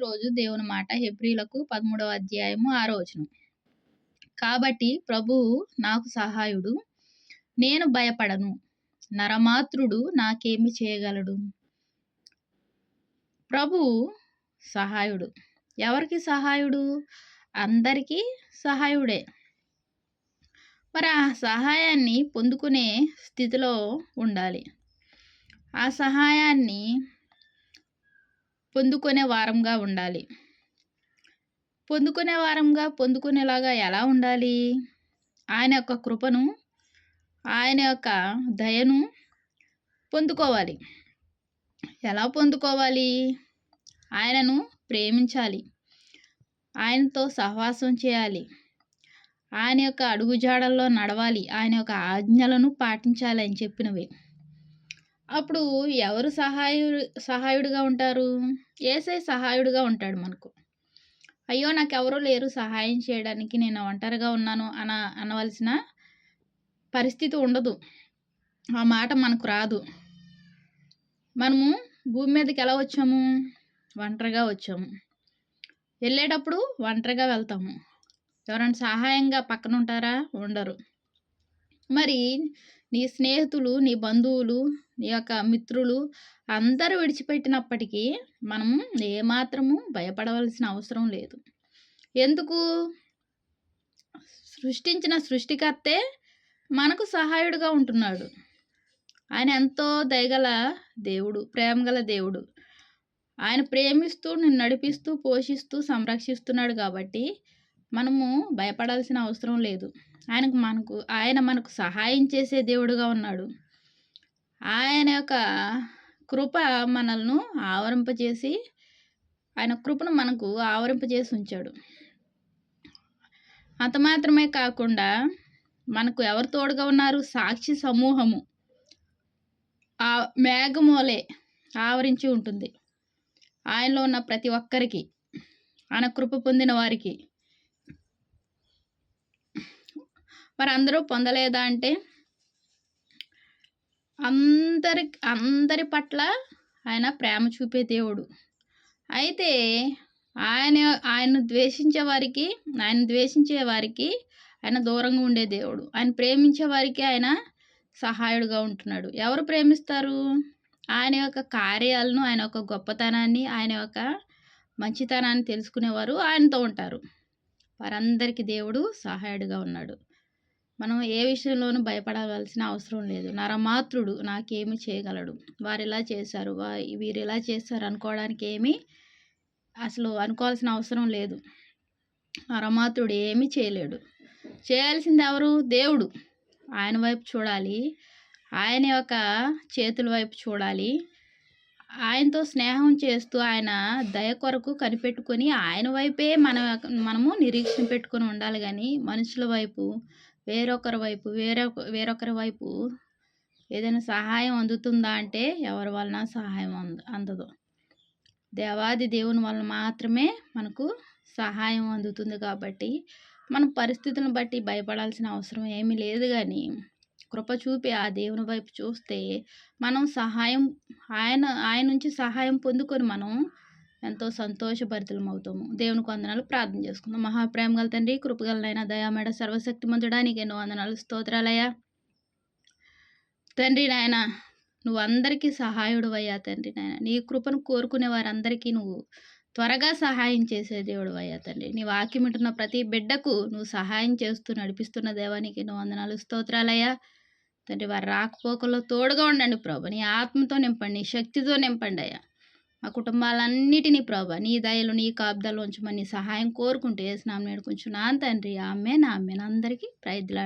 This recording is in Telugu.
రోజు దేవుని మాట హెబ్రిలకు పదమూడవ అధ్యాయము ఆరో వచనం. కాబట్టి ప్రభువు నాకు సహాయుడు నేను భయపడను నరమాత్రుడు నాకేమి చేయగలడు? ప్రభువు సహాయుడు. ఎవరికి సహాయుడు? అందరికీ సహాయుడే. మరి ఆ సహాయాన్ని పొందుకునే స్థితిలో ఉండాలి. ఆ సహాయాన్ని పొందుకునే వారంగా ఉండాలి. పొందుకునే వారంగా పొందుకునేలాగా ఎలా ఉండాలి? ఆయన యొక్క కృపను ఆయన యొక్క దయను పొందుకోవాలి. ఎలా పొందుకోవాలి? ఆయనను ప్రేమించాలి. ఆయనతో సహవాసం చేయాలి. ఆయన యొక్క అడుగుజాడల్లో నడవాలి. ఆయన యొక్క ఆజ్ఞలను పాటించాలి అని చెప్పినవి. అప్పుడు ఎవరు సహాయుడు సహాయుడిగా ఉంటారు? ఏసై సహాయుడిగా ఉంటాడు మనకు. అయ్యో నాకెవరూ లేరు సహాయం చేయడానికి నేను ఒంటరిగా ఉన్నాను అన అనవలసిన పరిస్థితి ఉండదు. ఆ మాట మనకు రాదు. మనము భూమి మీదకి ఎలా వచ్చాము? ఒంటరిగా వచ్చాము. వెళ్ళేటప్పుడు ఒంటరిగా వెళ్తాము. ఎవరైనా సహాయంగా పక్కన ఉంటారా? ఉండరు. మరి నీ స్నేహితులు నీ బంధువులు నీ యొక్క మిత్రులు అందరూ విడిచిపెట్టినప్పటికీ మనం ఏమాత్రము భయపడవలసిన అవసరం లేదు. ఎందుకు? సృష్టించిన సృష్టికర్తే మనకు సహాయుడుగా ఉంటున్నాడు. ఆయన ఎంతో దయగల దేవుడు ప్రేమగల దేవుడు. ఆయన ప్రేమిస్తూ నిన్ను నడిపిస్తూ పోషిస్తూ సంరక్షిస్తున్నాడు కాబట్టి మనము భయపడాల్సిన అవసరం లేదు. ఆయనకు మనకు ఆయన మనకు సహాయం చేసే దేవుడుగా ఉన్నాడు. ఆయన యొక్క కృప మనల్ని ఆవరింపజేసి ఆయన కృపను మనకు ఆవరింపజేసి ఉంచాడు అంత మాత్రమే కాకుండా మనకు ఎవరు తోడుగా ఉన్నారు? సాక్షి సమూహము. ఆ మేఘమూలే ఆవరించి ఉంటుంది. ఆయనలో ఉన్న ప్రతి ఒక్కరికి ఆయన కృప పొందిన వారికి మరి అందరూ పొందలేదా అంటే? అందరి అందరి పట్ల ఆయన ప్రేమ చూపే దేవుడు. అయితే ఆయన ఆయన ద్వేషించే వారికి ఆయన ద్వేషించే వారికి ఆయన దూరంగా ఉండే దేవుడు. ఆయన ప్రేమించే వారికి ఆయన సహాయుడుగా ఉంటున్నాడు. ఎవరు ప్రేమిస్తారు? ఆయన యొక్క కార్యాలను ఆయన యొక్క గొప్పతనాన్ని ఆయన యొక్క మంచితనాన్ని తెలుసుకునేవారు ఆయనతో ఉంటారు. వారందరికీ దేవుడు సహాయుడుగా ఉన్నాడు. మనం ఏ విషయంలోనూ భయపడవలసిన అవసరం లేదు. నరమాత్రుడు నాకేమి చేయగలడు. వారు ఇలా చేశారు? వా వీరు ఇలా చేశారు అనుకోవడానికి ఏమీ అసలు అనుకోవాల్సిన అవసరం లేదు. నరమాత్రుడు ఏమీ చేయలేడు. చేయాల్సింది ఎవరు? దేవుడు. ఆయన వైపు చూడాలి. ఆయన యొక్క చేతుల వైపు చూడాలి. ఆయనతో స్నేహం చేస్తూ ఆయన దయ కొరకు కనిపెట్టుకొని ఆయన వైపే మన మనము నిరీక్షణ పెట్టుకొని ఉండాలి కానీ మనుషుల వైపు వేరొకరి వైపు వేరే వేరొకరి వైపు ఏదైనా సహాయం అందుతుందా అంటే ఎవరి వలన సహాయం అంద అందదు. దేవాది దేవుని వలన మాత్రమే మనకు సహాయం అందుతుంది కాబట్టి మన పరిస్థితులను బట్టి భయపడాల్సిన అవసరం ఏమీ లేదు కానీ కృప చూపి ఆ దేవుని వైపు చూస్తే మనం సహాయం ఆయన ఆయన నుంచి సహాయం పొందుకొని మనం ఎంతో సంతోషభరితలం అవుతాము దేవునికి వందనాలు. ప్రార్థన చేసుకుందాం. మహాప్రేమ గల తండ్రి కృపగలనైనా దయామేడ సర్వశక్తిమంతుడానికి ఎన్నో వందనాలు. స్తోత్రాలయ్యా. తండ్రి నాయన నువ్వు అందరికీ సహాయుడు అయ్యా తండ్రి నాయన. నీ కృపను కోరుకునే వారందరికీ నువ్వు త్వరగా సహాయం చేసే దేవుడు అయ్యా తండ్రి. నీ వాక్యమింటున్న ప్రతి బిడ్డకు నువ్వు సహాయం చేస్తూ నడిపిస్తున్న దేవానికి ఎన్నో వందనాలు. స్తోత్రాలయ్యా. తండ్రి వారు రాకపోకల్లో తోడుగా ఉండండి ప్రభు. నీ ఆత్మతో నింపండి నీ శక్తితో నింపండి అయ్యా మా కుటుంబాలన్నిటినీ ప్రభా నీ దయలు నీ కాబ్దాలు ఉంచమని సహాయం కోరుకుంటూ వేసినాం నేడుకుంటున్నాను తండ్రి. ఆమె నా ఆమె అందరికీ ప్రైజ్లా